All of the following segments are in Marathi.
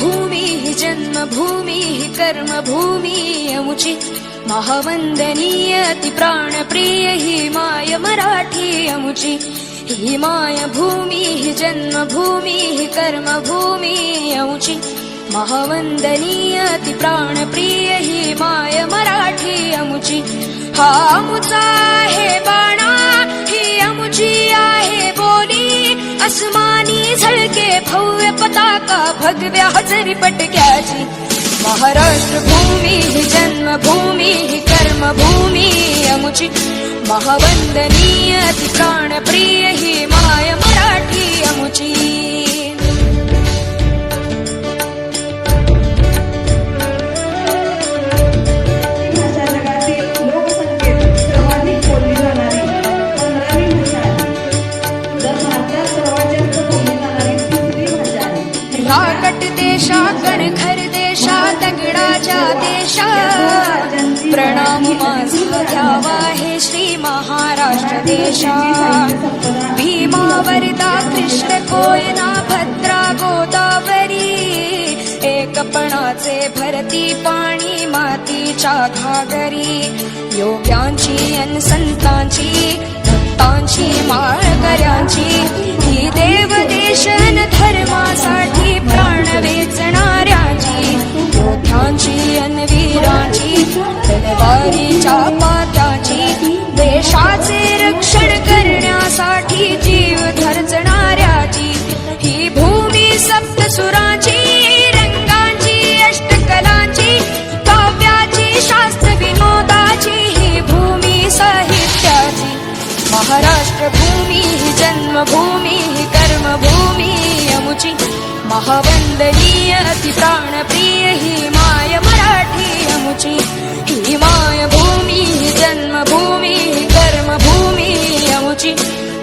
भूमि भूमी जन्मभूमी कर्मभूमी अमुचि महावंदनीय अति प्राणप्रिय हि माय मराठी अमुचि हि माय भूमी जन्मभूमी कर्मभूमी अमुचि महावंदनीय प्राणप्रिय हि माय मराठी अमुची हा अमुचा आहे बाणा ही अमुची आहे बोली अस्मानी झळके भव्य पताका भगव्या हजरी पटक्याची. महाराष्ट्र भूमी ही जन्मभूमी ही कर्मभूमी अमुची. महावंदनीय अति प्राणप्रिय ही देशा कट देशा कणखर देशा दगडाच्या देशा. प्रणाम माझा घ्यावा हे श्री महाराष्ट्र देशा. भीमा वरदा कृष्ण कोयना भद्रा गोदावरी. एकपणाचे भरती पाणी मातीच्या घागरी. योग्यांची अन संतांची भक्तांची माळकऱ्यांची. ही देव देशाचे रक्षण करण्यासाठी जीव धर्जणाऱ्याची ही भूमी सप्तसुराची रंगांची अष्टकलांची काव्याची शास्त्र विनोदाची ही भूमी साहित्याची. महाराष्ट्र भूमी ही जन्मभूमी ही कर्मभूमी अमुची महावंदनीय अति प्राणप्रिय ही माय मराठी अमुची ही माय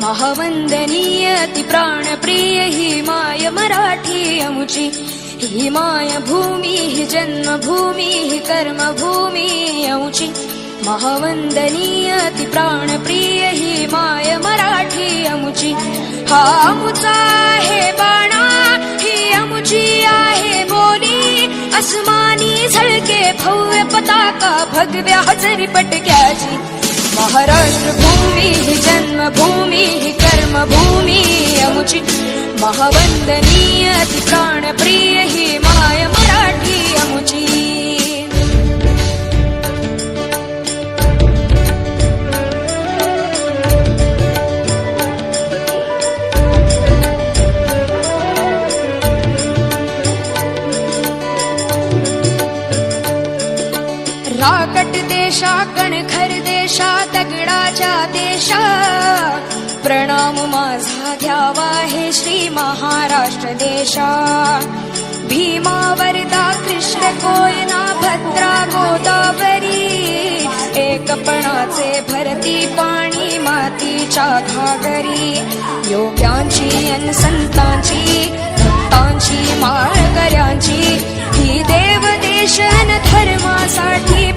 महावंदनीय अति प्राणप्रिय ही माय मराठी अमुची ही माय भूमी ही जन्मभूमी ही कर्मभूमी अमुची महावंदनीय अति प्राणप्रिय ही माय मराठी अमुची हा अमुचा आहे बाणा ही अमुची आहे बोली. अस्मानी झळके भव्य पताका भगव्या हजरी पटक्याची. महाराष्ट्रभूमिः जन्मभूमिः कर्मभूमिः अमुचि महावन्दनीयतिप्राणप्रिय हि महा कट देशा कणखर देशा दगडाच्या देशा. प्रणाम माझा घ्यावा हे श्री महाराष्ट्र देशा. भीमा वरदा कृष्ण कोयना भद्रा गोदावरी. एकपणाचे भरती पाणी मातीच्या घागरी. योग्यांची अन संतांची भक्तांची माळकऱ्यांची. ही देव देशन धर्मासाठी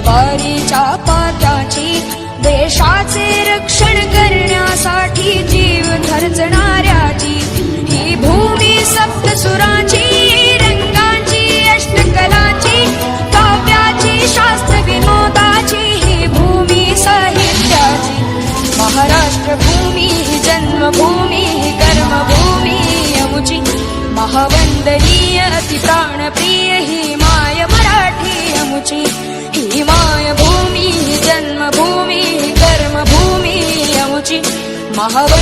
तलवारीच्या पात्याची देशाचे रक्षण करण्यासाठी जीव धर्जणाऱ्याची ही भूमी सप्तसुराची रंगांची अष्टकलाची काव्याची शास्त्र विनोदाची ही भूमी साहित्याची. महाराष्ट्र भूमी ही जन्मभूमी ही कर्मभूमी अमुची महावंदनीय अति प्राणप्रिय ही भूमी